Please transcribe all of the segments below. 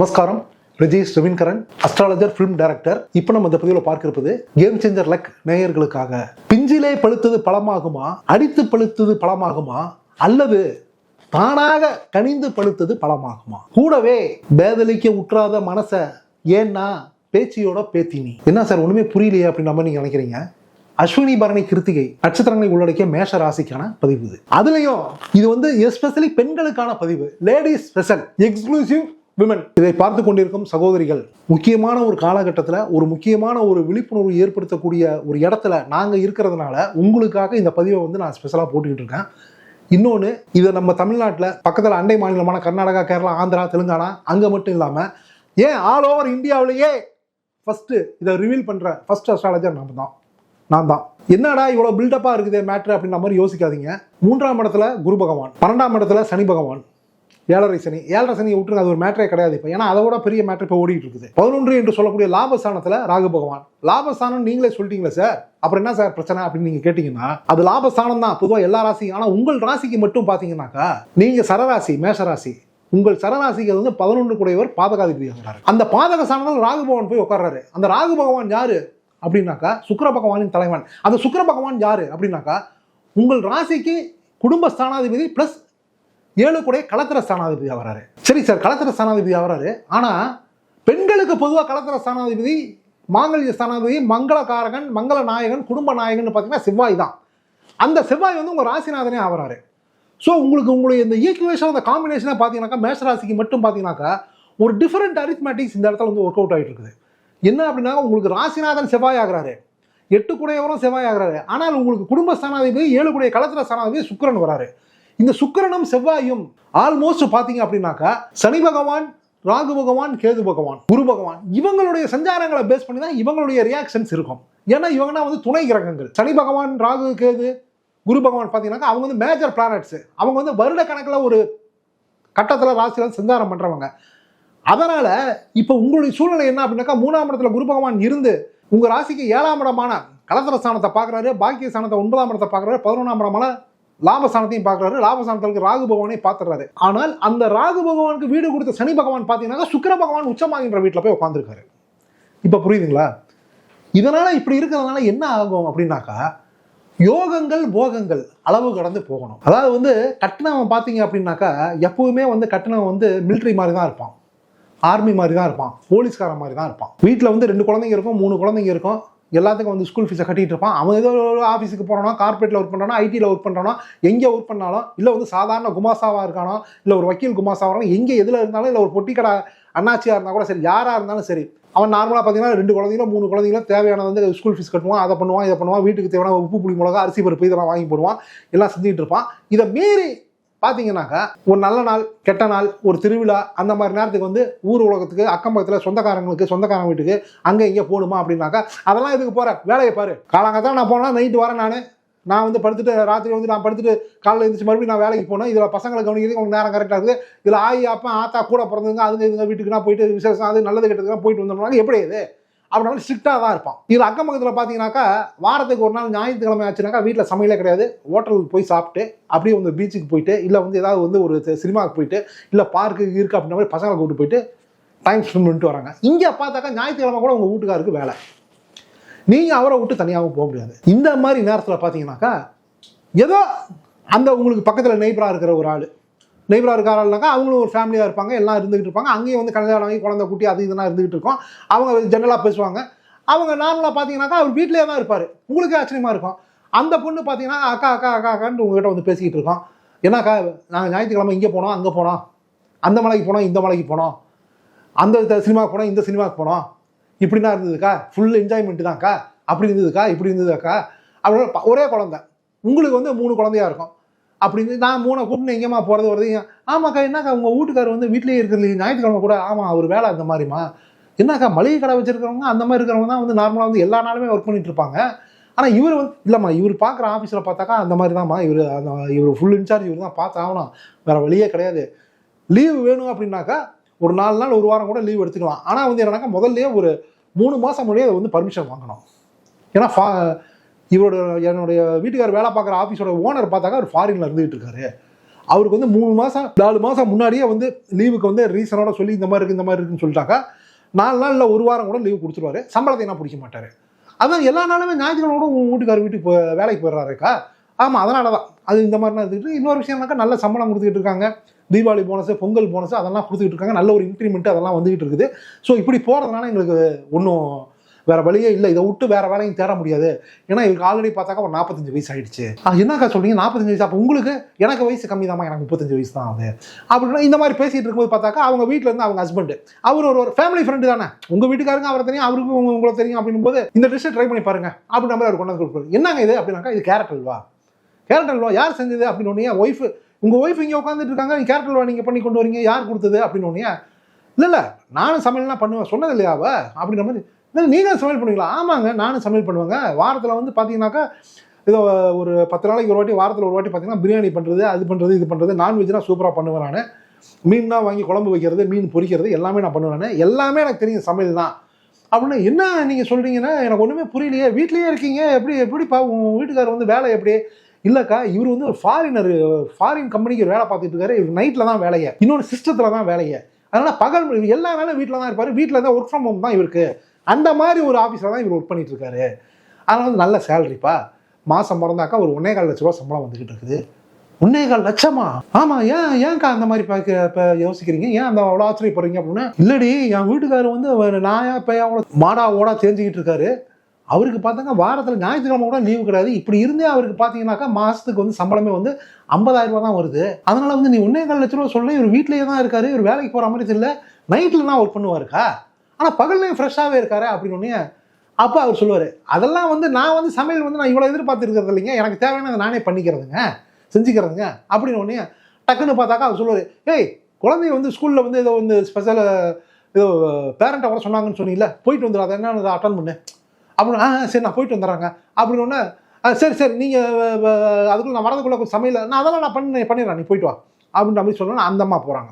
நமஸ்காரம். Prajesh Raveenkaran astrologer film director இப்போ நம்ம இந்த பதிவில் பார்க்கிருப்பது கேம் சேஞ்சர் லக் நேயர்களுக்காக. பிஞ்சிலே பழுத்தது பழமாகுமா? அடித்து பழுத்தது பழமாகுமா? அல்லது தானாக கனிந்து பழுத்தது பழமாகுமா? கூடவே பேதலிக்க உற்றாத மனசை ஏன்னா பேச்சியோட பேத்தினி. என்ன சார் ஒன்றுமே புரியலையே அப்படின்னு நம்ம நீங்கள் நினைக்கிறீங்க? அஸ்வினி பரணி கிருத்திகை நட்சத்திரங்களை உள்ளடக்கிய மேஷ ராசிக்கான பதிவு இது. அதுலயும் இது வந்து எஸ்பெஷலி பெண்களுக்கான பதிவு. லேடிஸ் ஸ்பெஷல் எக்ஸ்க்ளூசிவ் விமன் இதை பார்த்து கொண்டிருக்கும் சகோதரிகள் முக்கியமான ஒரு காலகட்டத்தில் ஒரு முக்கியமான ஒரு விழிப்புணர்வு ஏற்படுத்தக்கூடிய ஒரு இடத்துல நாங்கள் இருக்கிறதுனால உங்களுக்காக இந்த பதிவை வந்து நான் ஸ்பெஷலாக போட்டுக்கிட்டு இருக்கேன். இன்னொன்று இதை நம்ம தமிழ்நாட்டில் பக்கத்தில் அண்டை மாநிலமான கர்நாடகா கேரளா ஆந்திரா தெலுங்கானா அங்கே மட்டும் இல்லாமல் ஏன் ஆல் ஓவர் இந்தியாவிலேயே ஃபஸ்ட்டு இதை ரிவீல் பண்ணுற ஃபர்ஸ்ட் அஸ்ட்ராலஜர் நம்ம தான். நான் தான். என்னடா இவ்வளோ பில்டப்பாக இருக்குது மேட்ரு அப்படின்ற மாதிரி யோசிக்காதீங்க. மூன்றாம் இடத்துல குரு பகவான் பன்னெண்டாம் இடத்துல சனி பகவான். ஏழரை சனி. ஏழரை சனியை விட்டுருங்க அது ஒரு மேட்டரே கிடையாது இப்போ. ஏன்னா அதை விட பெரிய மேட்டர் இப்போ ஓடிட்டு இருக்குது பதினொன்று என்று சொல்லக்கூடிய லாபஸ்தானத்தில் ராகு பகவான். லாபஸ்தானம் நீங்களே சொல்லிட்டீங்களே சார். அப்புறம் என்ன சார் பிரச்சனை அப்படின்னு நீங்கள் கேட்டிங்கன்னா அது லாபஸ்தானம் தான். பொதுவாக எல்லா ராசியும். ஆனால் உங்கள் ராசிக்கு மட்டும் பார்த்தீங்கன்னாக்கா நீங்கள் சரராசி மேஷராசி உங்கள் சரராசிக்கு அது வந்து பதினொன்று கூடையவர் பாதகாதிபதி ஆகிறாரு அந்த பாதக சாணம் ராகு பகவான் போய் உட்கார்றாரு. அந்த ராகு பகவான் யாரு? அப்படின்னாக்கா சுக்கர பகவானின் தலைவன். அந்த சுக்கர பகவான் யாரு? அப்படின்னாக்கா உங்கள் ராசிக்கு குடும்ப ஸ்தானாதிபதி பிளஸ் ஏழு கூட களத்திர ஸ்தானாதிபதியாக வராரு சரி சார் களத்திர ஸ்தானாதிபதியாக வராரு ஆனால் பெண்களுக்கு பொதுவாக களத்திர ஸ்தானாதிபதி மாங்கல்ய ஸ்தானாதிபதி மங்களகாரகன் மங்கள நாயகன் குடும்ப நாயகன் பார்த்தீங்கன்னா செவ்வாய் தான். அந்த செவ்வாய் வந்து உங்கள் ராசிநாதனே ஆகிறாரு ஸோ உங்களுக்கு உங்களுடைய இந்த ஈக்குவேஷன் அந்த காம்பினேஷனாக பார்த்தீங்கன்னாக்கா மேஷராசிக்கு மட்டும் பார்த்தீங்கன்னாக்கா ஒரு டிஃப்ரெண்ட் அரித்மேட்டிக்ஸ் இந்த இடத்துல வந்து ஒர்க் அவுட் ஆகிட்டு இருக்குது. என்ன அப்படின்னா உங்களுக்கு ராசிநாதன் செவ்வாய் ஆகிறாரு. எட்டு குடையவரும் செவ்வாய் ஆகிறாரு. ஆனால் உங்களுக்கு குடும்ப ஸ்தானாதிபதி ஏழு குடைய களத்திர ஸ்தானாதிபதி சுக்கரன் வராரு. இந்த சுக்கிரனும் செவ்வாயும் ஆல்மோஸ்ட் பார்த்தீங்க அப்படின்னாக்கா சனி பகவான் ராகு பகவான் கேது பகவான் குரு பகவான் இவங்களுடைய சஞ்சாரங்களை பேஸ் பண்ணி தான் இவங்களுடைய ரியாக்ஷன்ஸ் இருக்கும். ஏன்னா இவங்கன்னா வந்து துணை கிரகங்கள். சனி பகவான் ராகு கேது குரு பகவான் பார்த்தீங்கன்னாக்கா அவங்க வந்து மேஜர் பிளானட்ஸ் அவங்க வந்து வருட கணக்கில் ஒரு கட்டத்தில் ராசியில் சஞ்சாரம் பண்ணுறவங்க அதனால் இப்போ உங்களுடைய சூழ்நிலை என்ன அப்படின்னாக்கா மூணாம் இடத்துல குரு பகவான் இருந்து உங்கள் ராசிக்கு ஏழாம் இடமான கலசர ஸ்தானத்தை பார்க்குறாரு பாக்கிய ஸ்தானத்தை ஒன்பதாம் இடத்தை பார்க்குறாரு பதினொன்றாம் இடமான லாபஸ்தானத்தையும் பார்க்குறாரு. லாபஸ்தானத்துக்கு ராகு பகவானையும் பார்த்துறாரு. ஆனால் அந்த ராகு பகவானுக்கு வீடு கொடுத்த சனி பகவான் பார்த்தீங்கன்னா சுக்கிர பகவான் உச்சமாகின்ற வீட்டில் போய் உட்காந்துருக்காரு இப்போ புரியுதுங்களா? இதனால் இப்படி இருக்கிறதுனால என்ன ஆகும் அப்படின்னாக்கா யோகங்கள் போகங்கள் அளவு கடந்து போகணும். அதாவது வந்து கட்டணம் பார்த்தீங்க அப்படின்னாக்கா எப்பவுமே வந்து கட்டணம் வந்து மிலிட்ரி மாதிரி தான் இருப்பான். ஆர்மி மாதிரி தான் இருப்பான். போலீஸ்காரன் மாதிரி தான் இருப்பான். வீட்டில் வந்து ரெண்டு குழந்தைங்க இருக்கும் மூணு குழந்தைங்க இருக்கும். எல்லாத்துக்கும் வந்து ஸ்கூல் ஃபீஸை கட்டிகிட்டு இருப்பான். அவன் ஏதோ ஒரு ஆஃபீஸுக்கு போகிறானோ கார்பரேட்டில் ஒர்க் பண்ணுறானோ ஐடியில் ஒர்க் பண்ணுறானோ எங்கே ஒர்க் பண்ணாலும் இல்லை வந்து சாதாரண குமாசாவாக இருக்கானோ இல்லை ஒரு வக்கீல் குமாசாவாக எங்கே எதில் இருந்தாலும் இல்லை ஒரு பொட்டிக்கடை அண்ணாச்சியாக இருந்தால் கூட சரி யாராக இருந்தாலும் சரி அவன் நார்மலாக பார்த்தீங்கன்னா ரெண்டு குழந்தைங்களும் மூணு குழந்தைங்களும் தேவையான வந்து ஸ்கூல் ஃபீஸ் கட்டுவான் அதை பண்ணுவான் இதை பண்ணுவான் வீட்டுக்கு தேவையான உப்பு புளி மிளகா அரிசி பருப்பு இதெல்லாம் வாங்கி போடுவான் எல்லாம் செஞ்சுட்டு இருப்பான். இதை மீறி பார்த்தீங்கன்னாக்கா ஒரு நல்ல நாள் கெட்ட நாள் ஒரு திருவிழா அந்த மாதிரி நேரத்துக்கு வந்து ஊர் உலகத்துக்கு அக்கம் பக்கத்தில் சொந்தக்காரங்களுக்கு சொந்தக்காரங்க வீட்டுக்கு அங்கே இங்கே போகணுமா அப்படின்னாக்கா அதெல்லாம் இதுக்கு போகிற வேலையை பாரு. காலங்கத்தான் நான் போனால் நைட்டு வரேன் நான். நான் வந்து படுத்துட்டு ராத்திரி வந்து நான் படுத்துட்டு காலையில் எழுந்திரிச்சு மறுபடியும் நான் வேலைக்கு போனேன் இதில் பசங்களை கவனிக்கிறதுக்கு உங்களுக்கு நேரம் கரெக்டாக இருக்குது. இதில் ஆயி அப்பா ஆத்தா கூட பிறந்ததுங்க அதுங்க இதுங்க வீட்டுக்குனா போயிட்டு விசேஷம் அது நல்லது கெட்டதுக்குலாம் போயிட்டு வந்தோம்னா எப்படி இது? அப்படின்னா ஸ்ட்ரிக்டாக தான் இருப்பான். இதில் அக்கம் பக்கத்தில் பார்த்தீங்கன்னாக்கா வாரத்துக்கு ஒரு நாள் ஞாயிற்றுக்கிழமை ஆச்சுனாக்கா வீட்டில் சமையலே கிடையாது. ஹோட்டலுக்கு போய் சாப்பிட்டு அப்படியே வந்து பீச்சுக்கு போயிட்டு இல்லை வந்து ஏதாவது வந்து ஒரு சினிமாவுக்கு போயிட்டு இல்லை பார்க்கு இருக்கு அப்படின்ற மாதிரி பசங்களை கூப்பிட்டு போயிட்டு டைம் ஸ்பெண்ட் பண்ணிட்டு வராங்க. இங்கே பார்த்தாக்கா ஞாயிற்றுக்கிழமை கூட உங்கள் வீட்டுக்காருக்கு வேலை. நீங்கள் அவரை விட்டு தனியாகவும் போக முடியாது. இந்த மாதிரி நேரத்தில் பார்த்தீங்கன்னாக்கா ஏதோ அந்த உங்களுக்கு பக்கத்தில் நெய்பராக இருக்கிற ஒரு ஆள் நெய்பராக இருக்கிற அவங்களும் ஒரு ஃபேமிலியாக இருப்பாங்க எல்லாம் இருந்துகிட்டு இருப்பாங்க. அங்கேயும் வந்து கல்யாணம் ஆகி குழந்தை குட்டி அது இதெல்லாம் இருந்துகிட்டு இருக்கோம். அவங்க ஜென்ரலாக பேசுவாங்க. அவங்க நார்மலாக பார்த்தீங்கன்னாக்கா அவர் வீட்டிலே தான் இருப்பார். உங்களுக்கு ஆச்சரியமாக இருக்கும். அந்த பொண்ணு பார்த்தீங்கன்னா அக்கா அக்கா அக்கா அக்கான்னு உங்ககிட்ட வந்து பேசிக்கிட்டு இருக்கோம். என்னக்கா நாங்கள் ஞாயிற்றுக்கிழமை இங்கே போனோம் அங்கே போனோம். அந்த மலைக்கு போனோம் இந்த மலைக்கு போனோம். அந்த சினிமாவுக்கு போனோம் இந்த சினிமாவுக்கு போனோம். இப்படிதான் இருந்ததுக்கா? ஃபுல் என்ஜாய்மெண்ட் தான்க்கா? அப்படி இருந்ததுக்கா? இப்படி இருந்ததுக்கா? அப்படின்னு ஒரே குழந்தை. உங்களுக்கு வந்து மூணு குழந்தையா இருக்கும். அப்படின்னு நான் மூணை கூப்பிட்டு எங்கேம்மா போகிறது வருது ஆமாக்கா என்னக்கா உங்கள் வீட்டுக்காரர் வந்து வீட்லேயே இருக்கிறது ஞாயிற்றுக்கிழமை கூட ஆமாம் அவர் வேலை அந்த மாதிரிமா என்னக்கா மளிகை கடை வச்சிருக்கிறவங்க அந்த மாதிரி இருக்கிறவங்க தான் வந்து நார்மலாக வந்து எல்லா நாளுமே ஒர்க் பண்ணிட்டு இருப்பாங்க. ஆனால் இவர் வந்து இல்லைம்மா இவர் பார்க்குற ஆஃபீஸில் பார்த்தாக்கா அந்த மாதிரி தான்மா இவர் அந்த இவர் ஃபுல் இன்சார்ஜ் இவர் தான் பார்த்து ஆகணும். வேறு வழியே கிடையாது. லீவு வேணும் அப்படின்னாக்கா ஒரு நாலு நாள் ஒரு வாரம் கூட லீவ் எடுத்துக்கலாம். ஆனால் வந்து என்னன்னாக்கா முதல்ல ஒரு மூணு மாதம் முன்னாடியே அதை வந்து பர்மிஷன் வாங்கணும். ஏன்னா ஃபா இவரோட என்னுடைய வீட்டுக்கார் வேலை பார்க்குற ஆஃபீஸோட ஓனர் பார்த்தாக்க அவர் ஃபாரினில் இருந்துகிட்டு இருக்காரு. அவருக்கு வந்து மூணு மாதம் நாலு மாதம் முன்னாடியே வந்து லீவுக்கு வந்து ரீசனோட சொல்லி இந்த மாதிரி இருக்குது இந்த மாதிரி இருக்குன்னு சொல்லிட்டாக்கா நாலு நாள் இல்லை ஒரு வாரம் கூட லீவு கொடுத்துருவாரு. சம்பளத்தை என்ன பிடிக்க மாட்டார். அதான் எல்லா நாளுமே ஞாயிற்றுக்கிழமை கூட உங்கள் வீட்டுக்கார வீட்டுக்கு போ வேலைக்கு போயிடுறாருக்கா? ஆமாம் அதனால தான் அது இந்த மாதிரிலாம் இருந்துட்டு இன்னொரு விஷயம்னாக்கா நல்ல சம்பளம் கொடுத்துக்கிட்டு இருக்காங்க. தீபாவளி போனஸு பொங்கல் போனஸ் அதெல்லாம் கொடுத்துக்கிட்டு இருக்காங்க. நல்ல ஒரு இன்க்ரிமெண்ட் அதெல்லாம் வந்துகிட்டு இருக்குது. ஸோ இப்படி போகிறதுனால எங்களுக்கு ஒன்றும் வேற வழியே இல்லை. இதை விட்டு வேற வேலையும் தேட முடியாது. ஏன்னா இவருக்கு ஆல்ரெடி பார்த்தாக்கா ஒரு நாற்பத்தஞ்சு வயசு ஆயிடுச்சு. என்னக்கா சொல்றீங்க? நாற்பத்தஞ்சு வயசு. அப்போ உங்களுக்கு எனக்கு வயசு கம்மி தான் எனக்கு முப்பத்தஞ்சு வயசு தான் ஆகுது. அப்படின்னா இந்த மாதிரி பேசிட்டு இருக்கும்போது பார்த்தாக்கா அவங்க வீட்டில் இருந்து அவங்க ஹஸ்பண்ட் அவர் ஒரு ஒரு ஃபேமிலி ஃப்ரெண்டு தானே. உங்க வீட்டுக்காரங்க அவரை தெரியும் அவருக்கு உங்க- உங்களை தெரியும் அப்படின்னும் போது இந்த டிஷ்ஷை ட்ரை பண்ணி பாருங்க. அப்படி நம்ம அவர் கொண்டு வந்து கொடுப்பாரு. என்னங்க இது? அப்படின்னாக்கா இது கேரட் அல்வா. கேரட் அல்வா யார் செஞ்சது? அப்படின்னு உடனே ஒய்ஃப் உங்க ஒய்ஃப் இங்கே உட்காந்துட்டு இருக்காங்க. நீங்க கேரட் அல்வா நீங்க பண்ணி கொண்டு வரீங்க. யார் கொடுத்தது? அப்படின்னு உடனே இல்லை நானும் சமையல்லாம் பண்ணுவேன். சொன்னது இல்லையா அப்படின்ற மாதிரி இல்லை நீங்களும் சமையல் பண்ணுவீங்களா? ஆமாங்க நானும் சமையல் பண்ணுவேங்க. வாரத்தில் வந்து பார்த்தீங்கன்னாக்கா ஏதோ ஒரு பத்து நாளைக்கு ஒரு வாட்டி வாரத்தில் ஒரு வாட்டி பார்த்தீங்கன்னா பிரியாணி பண்ணுறது அது பண்ணுறது இது பண்ணுறது நான்வெஜ்னா சூப்பராக பண்ணுவேன் நான். மீன்னா வாங்கி குழம்பு வைக்கிறது மீன் பொரிக்கிறது எல்லாமே நான் பண்ணுவேன் எல்லாமே எனக்கு தெரியும் சமையல் தான். அப்படின்னு என்ன நீங்கள் சொல்கிறீங்கன்னா எனக்கு ஒன்றுமே புரியலையே. வீட்லேயே இருக்கீங்க. எப்படி எப்படிப்பா உங்கள் வீட்டுக்காரர் வந்து வேலை எப்படி? இல்லைக்கா இவர் வந்து ஒரு ஃபாரினர் ஃபாரின் கம்பெனிக்கு ஒரு வேலை பார்த்துட்டு இருக்காரு. இவர் நைட்டில் தான் வேலையை. இன்னொன்று சிஸ்டத்தில் தான் வேலையை. அதனால் பகல் எல்லா வேலையும் வீட்டில் தான் இருப்பார். வீட்டில் தான் ஒர்க் ஃப்ரம் ஹோம் தான் இவருக்கு. அந்த மாதிரி ஒரு ஆஃபீஸில் தான் இவர் ஒர்க் பண்ணிட்டு இருக்காரு அதனால் வந்து நல்ல சேலரிப்பா மாதம் பிறந்தாக்கா ஒரு ஒன்னே கால் லட்ச ரூபா சம்பளம் வந்துக்கிட்டு இருக்குது. ஒன்னே கால் லட்சமா? ஆமாம் ஏன் ஏன்க்கா அந்த மாதிரி பார்க்க இப்போ யோசிக்கிறீங்க? ஏன் அந்த அவ்வளோ ஆச்சரியப்படுறீங்க அப்படின்னா? இல்லடி என் வீட்டுக்காரர் வந்து அவர் நாயா பையா அவ்வளோ மாடா ஓடா தெரிஞ்சுக்கிட்டு இருக்காரு? அவருக்கு பார்த்தாங்க வாரத்தில் ஞாயிற்றுக்கிழமை கூட லீவு கிடையாது. இப்படி இருந்தே அவருக்கு பார்த்தீங்கன்னாக்கா மாதத்துக்கு வந்து சம்பளமே வந்து 50000 ரூபா தான் வருது. அதனால் வந்து நீ ஒன்னே கால் லட்ச ரூபா சொல்ல இவர் வீட்டிலேயே தான் இருக்காரு இவர் வேலைக்கு போகிற மாதிரி தெரியல. நைட்டில் நான் ஒர்க் பண்ணுவாருக்கா? ஆனால் பகல்லையும் ஃப்ரெஷ்ஷாகவே இருக்காரு அப்படின்னு உடனே அப்போ அவர் சொல்லுவார் அதெல்லாம் வந்து நான் வந்து சமையல் வந்து நான் இவ்வளோ எதிர்பார்த்துருக்கிறது இல்லைங்க. எனக்கு தேவையானதை நானே பண்ணிக்கிறதுங்க செஞ்சுக்கிறதுங்க அப்படின்னு ஒன்னே டக்குன்னு பார்த்தாக்கா அவர் சொல்லுவார் ஏய் குழந்தைய வந்து ஸ்கூலில் வந்து ஏதோ வந்து ஸ்பெஷல் ஏதோ பேரண்ட்டை வர சொன்னாங்கன்னு சொன்னீங்கல்ல போயிட்டு வந்துடாத என்ன அட்டன் பண்ணு. அப்படின்னு ஆ ஆ, சரி நான் போயிட்டு வந்துடுறேங்க. அப்படின்னு "ஆ, சரி சரி நீங்கள் அதுக்குள்ளே நான் வரதுக்குள்ளே கொஞ்சம் சமையல் நான் அதெல்லாம் நான் பண்ணி பண்ணிடுறேன் நீ போயிட்டு வா. அப்படின்ற மாதிரி சொல்லணும் அந்த அம்மா போகிறாங்க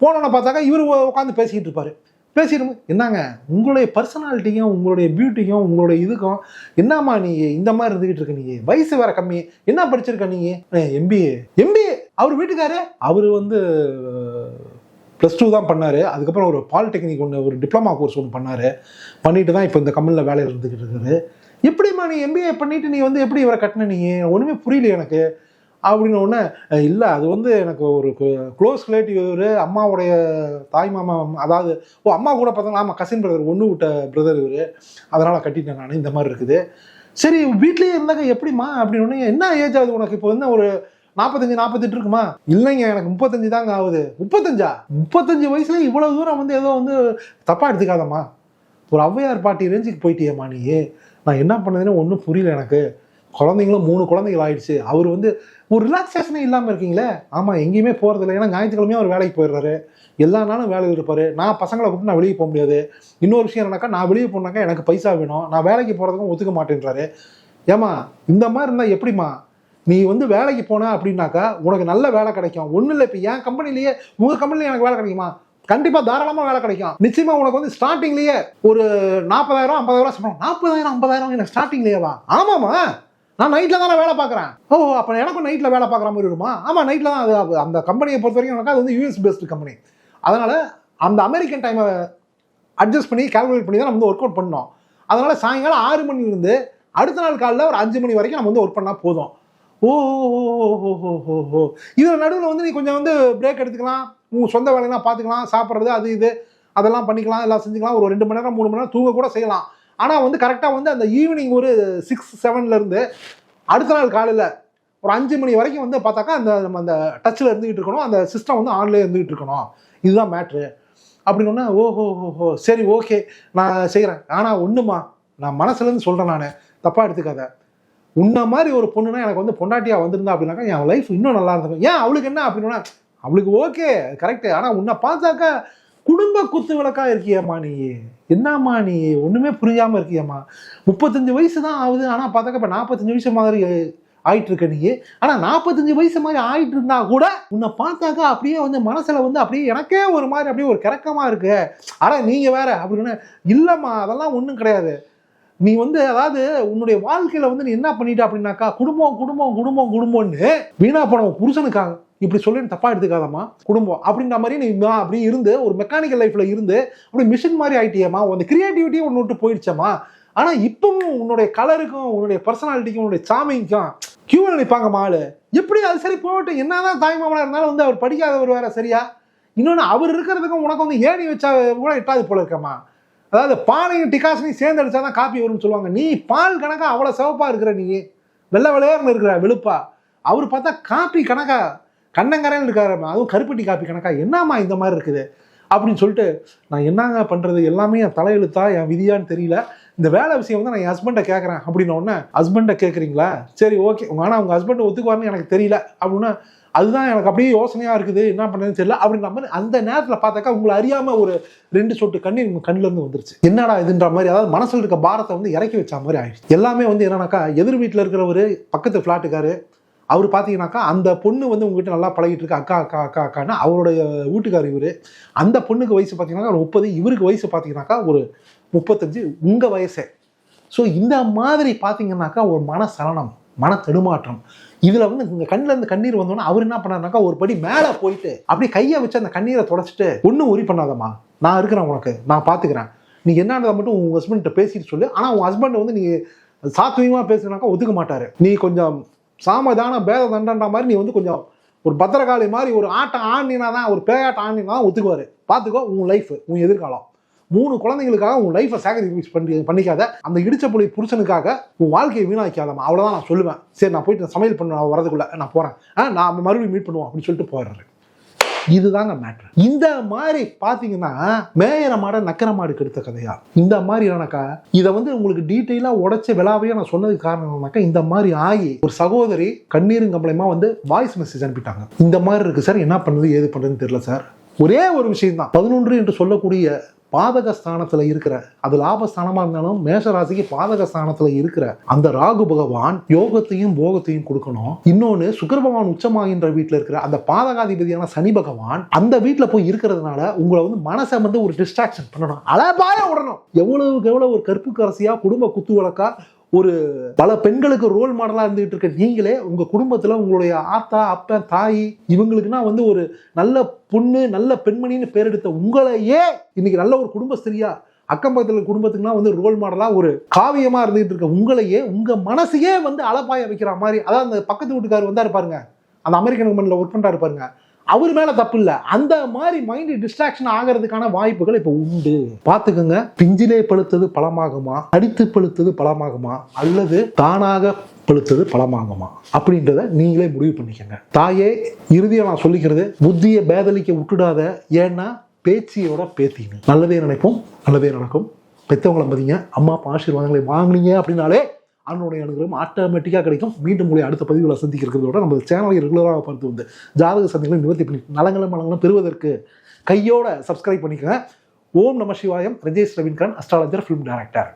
போனோன்னு பார்த்தாக்கா இவர் உட்காந்து பேசிக்கிட்டு இருப்பார். பேசிடுங்க. என்னங்க? உங்களுடைய பர்சனாலிட்டியும் உங்களுடைய பியூட்டியும் உங்களுடைய இதுக்கும் என்னம்மா நீ இந்த மாதிரி இருந்துகிட்டு இருக்க நீ? வயசு வேற கம்மி. என்ன படிச்சிருக்க நீ? எம்பிஏ எம்பிஏ அவர் வீட்டுக்காரு? அவர் வந்து ப்ளஸ் டூ தான் பண்ணார். அதுக்கப்புறம் ஒரு பாலிடெக்னிக் ஒன்று ஒரு டிப்ளமா கோர்ஸ் ஒன்று பண்ணார். பண்ணிட்டு தான் இப்போ இந்த கம்பெனியில் வேலையில் இருந்துக்கிட்டு இருக்காரு எப்படிம்மா நீ எம்பிஏ பண்ணிட்டு நீ வந்து எப்படி இவரை கட்டின நீ? ஒன்றுமே புரியல எனக்கு. அப்படின்னு ஒன்று இல்லை அது வந்து எனக்கு ஒரு க்ளோஸ் ரிலேட்டிவ் இவர் அம்மாவுடைய தாய் மாமா அதாவது ஓ அம்மா கூட பார்த்தோம்னா ஆமாம் கசின் பிரதர் ஒன்று விட்ட பிரதர் இவர். அதனால் கட்டிட்டேன் நான் இந்த மாதிரி இருக்குது. சரி வீட்லேயே இருந்தாங்க எப்படிம்மா? அப்படின்னு என்ன ஏஜ் ஆகுது உனக்கு? இப்போ வந்து ஒரு நாற்பத்தஞ்சு நாற்பத்தெட்டு இருக்குமா? இல்லைங்க எனக்கு முப்பத்தஞ்சு தாங்க ஆகுது. முப்பத்தஞ்சா? முப்பத்தஞ்சு வயசுல இவ்வளோ தூரம் வந்து ஏதோ வந்து தப்பாக எடுத்துக்காதம்மா. ஒரு ஔவையார் பாட்டி ரேஞ்சுக்கு போயிட்டியம்மா நீ நான் என்ன பண்ணதுன்னு ஒன்றும் புரியல எனக்கு. குழந்தைங்களும் மூணு குழந்தைகள் ஆயிடுச்சு. அவர் வந்து ஒரு ரிலாக்ஸேஷனே இல்லாமல் இருக்கீங்களே? ஆமாம் எங்கேயுமே போகிறதில்ல ஏன்னா ஞாயிற்றுக்கிழமையும் அவர் வேலைக்கு போயிடுறாரு. எல்லா நாளும் வேலையில் இருப்பார். நான் பசங்களை கூப்பிட்டு நான் வெளியே போக முடியாது. இன்னொரு விஷயம் என்னன்னாக்கா நான் வெளியே போனாக்கா எனக்கு பைசா வேணும். நான் வேலைக்கு போகிறதுக்கும் ஒத்துக்க மாட்டேன்றாரு. ஏமா இந்த மாதிரி இருந்தால் எப்படிம்மா? நீ வந்து வேலைக்கு போன அப்படின்னாக்கா உனக்கு நல்ல வேலை கிடைக்கும். ஒன்றும் இல்லை இப்போ என் கம்பெனிலேயே உங்கள் கம்பெனிலேயே எனக்கு வேலை கிடைக்குமா? கண்டிப்பாக தாராளமாக வேலை கிடைக்கும். நிச்சயமாக உனக்கு வந்து ஸ்டார்டிங்லேயே ஒரு நாற்பதாயிரம் ஐம்பதாயிரம் சம்பளம். நாற்பதாயிரம் ஐம்பதாயிரம் எனக்கு ஸ்டார்டிங்லேயேவா ஆமாம்மா. நான் நைட்டில் தானே வேலை பார்க்குறேன். ஓ அப்போ எனக்கும் நைட்டில் வேலை பார்க்குற மாதிரி இருக்குமா ஆமாம் நைட்டில் தான் அது அந்த கம்பெனியை பொறுத்த வரைக்கும் எனக்கு அது வந்து யூஎஸ் பேஸ்டு கம்பெனி அதனால் அந்த அமெரிக்கன் டைமை அட்ஜஸ்ட் பண்ணி கால்குலேட் பண்ணி தான் நம்ம வந்து ஒர்க் அவுட் பண்ணோம். அதனால் சாயங்காலம் ஆறு மணிலேருந்து அடுத்த நாள் காலைல ஒரு அஞ்சு மணி வரைக்கும் நம்ம வந்து ஒர்க் பண்ணால் போதும். ஓ ஓ, ஓ, ஓ, இதில் நடுவில் வந்து நீ கொஞ்சம் வந்து பிரேக் எடுத்துக்கலாம். உன் சொந்த வேலையெல்லாம் பார்த்துக்கலாம். சாப்பிட்றது அது இது அதெல்லாம் பண்ணிக்கலாம். எல்லாம் செஞ்சுக்கலாம். ஒரு ரெண்டு மணி நேரம் மூணு மணி நேரம் தூங்க கூட செய்யலாம். ஆனால் வந்து கரெக்டாக வந்து அந்த ஈவினிங் ஒரு சிக்ஸ் செவன்லேருந்து அடுத்த நாள் காலையில் ஒரு அஞ்சு மணி வரைக்கும் வந்து பார்த்தாக்கா அந்த நம்ம அந்த டச்சில் இருந்துகிட்டு இருக்கணும். அந்த சிஸ்டம் வந்து ஆன்லேயே இருந்துகிட்டு இருக்கணும். இதுதான் மேட்ரு அப்படின்னா ஓஹோ ஓஹோ சரி ஓகே நான் செய்கிறேன் ஆனால் ஒன்றுமா நான் மனசுலேருந்து சொல்கிறேன் நான். தப்பாக எடுத்துக்காத. உன்ன மாதிரி ஒரு பொண்ணுனா எனக்கு வந்து பொண்டாட்டியாக வந்திருந்தா அப்படின்னாக்கா என் லைஃப் இன்னும் நல்லா இருந்திருக்கும். ஏன்? அவளுக்கு என்ன? அப்படின்னா அவளுக்கு ஓகே கரெக்டு ஆனால் உன்னை பார்த்தாக்கா குடும்ப குத்து விளக்கா இருக்கியம்மா நீ. என்னம்மா நீ? ஒன்றுமே புரியாமல் இருக்கியம்மா. முப்பத்தஞ்சு வயசு தான் ஆகுது. ஆனால் பார்த்தாக்க இப்போ நாற்பத்தஞ்சு வயசு மாதிரி ஆயிட்டு இருக்க நீ. ஆனால் நாற்பத்தஞ்சு வயசு மாதிரி ஆயிட்டு இருந்தா கூட உன்னை பார்த்தாக்கா அப்படியே வந்து மனசில் வந்து அப்படியே எனக்கே ஒரு மாதிரி அப்படியே ஒரு கிறக்கமாக இருக்கு. ஆனால் நீங்கள் வேற அப்படின்னு. இல்லைம்மா அதெல்லாம் ஒன்றும் கிடையாது. நீ வந்து அதாவது உன்னுடைய வாழ்க்கையில வந்து நீ என்ன பண்ணிட்ட அப்படின்னாக்கா குடும்பம் குடும்பம் குடும்பம் குடும்பம்னு வீணா போன புருஷனுக்காக இப்படி சொல்லி தப்பா எடுத்துக்காதம்மா. குடும்பம் அப்படின்ற மாதிரி நீ அப்படி இருந்து ஒரு மெக்கானிக்கல் லைஃப்ல இருந்து அப்படி மிஷின் மாதிரி ஆயிட்டியம்மா. அந்த கிரியேட்டிவிட்டியும் ஒன்று விட்டு போயிடுச்சம்மா. ஆனா இப்பவும் உன்னுடைய கலருக்கும் உன்னுடைய பர்சனாலிட்டிக்கும் உன்னுடைய சாமிக்கும் கியூவில் நினைப்பாங்க ஆளு. எப்படி அது சரி போகட்டும். என்னதான் தாய்மாமனா இருந்தாலும் வந்து அவர் படிக்காதவர் வேற சரியா? இன்னொன்று அவர் இருக்கிறதுக்கும் உனக்கு வந்து ஏணி வச்சா கூட எட்டாவது போல இருக்கம்மா. அதாவது பானையும் டிகாசனையும் சேர்ந்து அடித்தா தான் காப்பி வரும்னு சொல்லுவாங்க. நீ பால் கணக்காக அவ்வளோ சிவப்பாக இருக்கிற நீ. வெள்ளை வெளையர்னு இருக்கிற வெளுப்பா. அவர் பார்த்தா காப்பி கணக்கா கண்ணங்கரன் இருக்காரு. அதுவும் கருப்பட்டி காப்பி கணக்காக என்னம்மா இந்த மாதிரி இருக்குது? அப்படின்னு சொல்லிட்டு நான் என்னங்க பண்ணுறது எல்லாமே என் தலையெழுத்தா என் விதியான்னு தெரியல. இந்த வேலை விஷயம் வந்து நான் என் ஹஸ்பண்டை கேட்குறேன் அப்படின்ன உடனே ஹஸ்பண்டை கேட்குறீங்களா சரி ஓகே ஆனால் உங்கள் ஹஸ்பண்டை ஒத்துக்குவார்னு எனக்கு தெரியல. அப்படின்னா அதுதான் எனக்கு அப்படியே யோசனையாக இருக்குது. என்ன பண்ணுறதுன்னு தெரியல. அப்படின்ற மாதிரி அந்த நேரத்தில் பார்த்தாக்கா உங்களை அறியாம ஒரு ரெண்டு சொட்டு கண்ணீர் உங்கள் கண்ணிலேருந்து வந்துருச்சு. என்னடா இதுன்ற மாதிரி அதாவது மனசில் இருக்க பாரத்தை வந்து இறக்கி வச்ச மாதிரி ஆயிடுச்சு. எல்லாமே வந்து என்னன்னாக்கா எதிர் வீட்டில் இருக்கிறவர் பக்கத்து ஃப்ளாட்டுக்காரு அவர் பார்த்தீங்கன்னாக்கா அந்த பொண்ணு வந்து உங்ககிட்ட நல்லா பழகிட்டு இருக்கு. அக்கா அக்கா அக்கா அக்கான்னு அவருடைய வீட்டுக்கார் இவர். அந்த பொண்ணுக்கு வயசு பார்த்தீங்கன்னாக்கா ஒரு முப்பது இவருக்கு வயசு பார்த்தீங்கன்னாக்கா ஒரு முப்பத்தஞ்சு உங்கள் வயசே. ஸோ இந்த மாதிரி பார்த்தீங்கன்னாக்கா ஒரு மன சலனம் மன தடுமாற்றம் இதில் வந்து இந்த கண்ணில் இருந்து கண்ணீர் வந்தோன்னா அவர் என்ன பண்ணாருனாக்கா ஒரு படி மேலே போயிட்டு அப்படியே கையை வச்சு அந்த கண்ணீரை தொடச்சிட்டு ஒன்றும் உரி பண்ணாதம்மா. நான் இருக்கிறேன் உனக்கு. நான் பார்த்துக்கிறேன் நீ என்னன்றதை மட்டும் உங்கள் ஹஸ்பண்ட்ட பேசிட்டு சொல்லு. ஆனால் உங்கள் ஹஸ்பண்ட் வந்து நீ சாத்வீகமாக பேசுனாக்கா ஒத்துக்க மாட்டார். நீ கொஞ்சம் சாமதான பேத தண்டன்ற மாதிரி நீ வந்து கொஞ்சம் ஒரு பத்திரகாளி மாதிரி ஒரு ஆட்டம் ஆண்டினா தான் ஒரு பேயாட்டம் ஆண்டினா தான் ஒத்துக்குவாரு பார்த்துக்கோ உன் லைஃப் உன் எதிர்காலம். மூணு குழந்தைங்களுக்காக உன் லைஃப்பை சாக்ரிஃபைஸ் பண்ணி பண்ணிக்காத. அந்த இடிச்ச புலி புருஷனுக்காக உன் வாழ்க்கையை வீணாக்காதம்மா அவ்வளோதான் நான் சொல்லுவேன். சரி நான் போயிட்டு சமையல் பண்ண வரதுக்குள்ள நான் போகிறேன் ஆ நான் மறுபடியும் மீட் பண்ணுவோம் அப்படின்னு சொல்லிட்டு போயிடுறேன் இதுதாங்க மேட்ரு இந்த மாதிரி பார்த்தீங்கன்னா மேயர மாட நக்கர மாடு கெடுத்த கதையா? இந்த மாதிரி எனக்கா இதை வந்து உங்களுக்கு டீட்டெயிலாக உடைச்ச விழாவையே நான் சொன்னதுக்கு காரணம் என்னன்னாக்கா இந்த மாதிரி ஆகி ஒரு சகோதரி கண்ணீரும் கம்பளமாக வந்து வாய்ஸ் மெசேஜ் அனுப்பிட்டாங்க. இந்த மாதிரி இருக்கு சார் என்ன பண்ணுது ஏது பண்ணுறதுன்னு தெரியல சார் ஒரே ஒரு விஷயம் தான் பதினொன்று என்று சொல்லக்கூடிய பாதக ஸ்தானத்தில் இருக்கிற அது லாபஸ்தானமாக இருந்தாலும் மேஷராசிக்கு பாதக ஸ்தானத்தில் இருக்கிற அந்த ராகு பகவான் யோகத்தையும் போகத்தையும் கொடுக்கணும். இன்னொன்று சுக்கர பகவான் உச்சமாகின்ற வீட்டில் இருக்கிற அந்த பாதகாதிபதியான சனி பகவான் அந்த வீட்டில் போய் இருக்கிறதுனால உங்களை வந்து மனசை வந்து ஒரு டிஸ்ட்ராக்ஷன் பண்ணணும். அழபாய விடணும் எவ்வளவுக்கு எவ்வளோ ஒரு கருப்பு கரசியாக குடும்ப குத்து வழக்கா ஒரு பல பெண்களுக்கு ரோல் மாடலா இருந்துகிட்டு இருக்க நீங்களே உங்க குடும்பத்துல உங்களுடைய ஆத்தா அப்பன் தாய் இவங்களுக்குன்னா வந்து ஒரு நல்ல பொண்ணு நல்ல பெண்மணின்னு பேர் எடுத்த உங்களையே இன்னைக்கு நல்ல ஒரு குடும்பஸ்திரியா அக்கம் பக்கத்தில் குடும்பத்துக்குனா வந்து ரோல் மாடலாக ஒரு காவியமாக இருந்துகிட்டு இருக்க உங்களையே உங்கள் மனசையே வந்து அலப்பாய வைக்கிற மாதிரி அதாவது அந்த பக்கத்து வீட்டுக்காரர் வந்தார் பாருங்க. அந்த அமெரிக்கன் உமனில் ஒர்க் பண்ணுறாரு பாருங்க. அவர் மேல தப்பு இல்ல அந்த மாதிரி மைண்ட் டிஸ்ட்ராக்ஷன் ஆகிறதுக்கான வாய்ப்புகள் இப்ப உண்டு. பாத்துக்கோங்க பிஞ்சிலே பழுத்தது பழமாகுமா? அடித்து பழுத்தது பழமாகுமா? அல்லது தானாக பழுத்தது பழமாகுமா? அப்படின்றத நீங்களே முடிவு பண்ணிக்கோங்க. தாயே இறுதியா நான் சொல்லிக்கிறது புத்தியை பேதலிக்க விட்டுடாத ஏன்னா பேச்சியோட பேத்திங்க நல்லதே நினைப்போம் நல்லதே நடக்கும். பெத்தவங்களை மதிங்க. அம்மா அப்பா ஆசீர்வாதங்களை வாங்கினீங்க அப்படின்னாலே அண்ணனுடைய அனுகிரகம் ஆட்டோமேட்டிக்காக கிடைக்கும். மீண்டும் உங்களை அடுத்த பதிவுகளை சந்திக்கிறதோட நம்ம சேனலை ரெகுலராக பார்த்து வந்து ஜாதக சந்தைகளை நிவர்த்தி பண்ணி நலங்களும் மலங்களும் பெறுவதற்கு கையோட சப்ஸ்கிரைப் பண்ணிக்கோங்க. ஓம் நம Sivayam. Rajesh Raveenkaran astrologer film director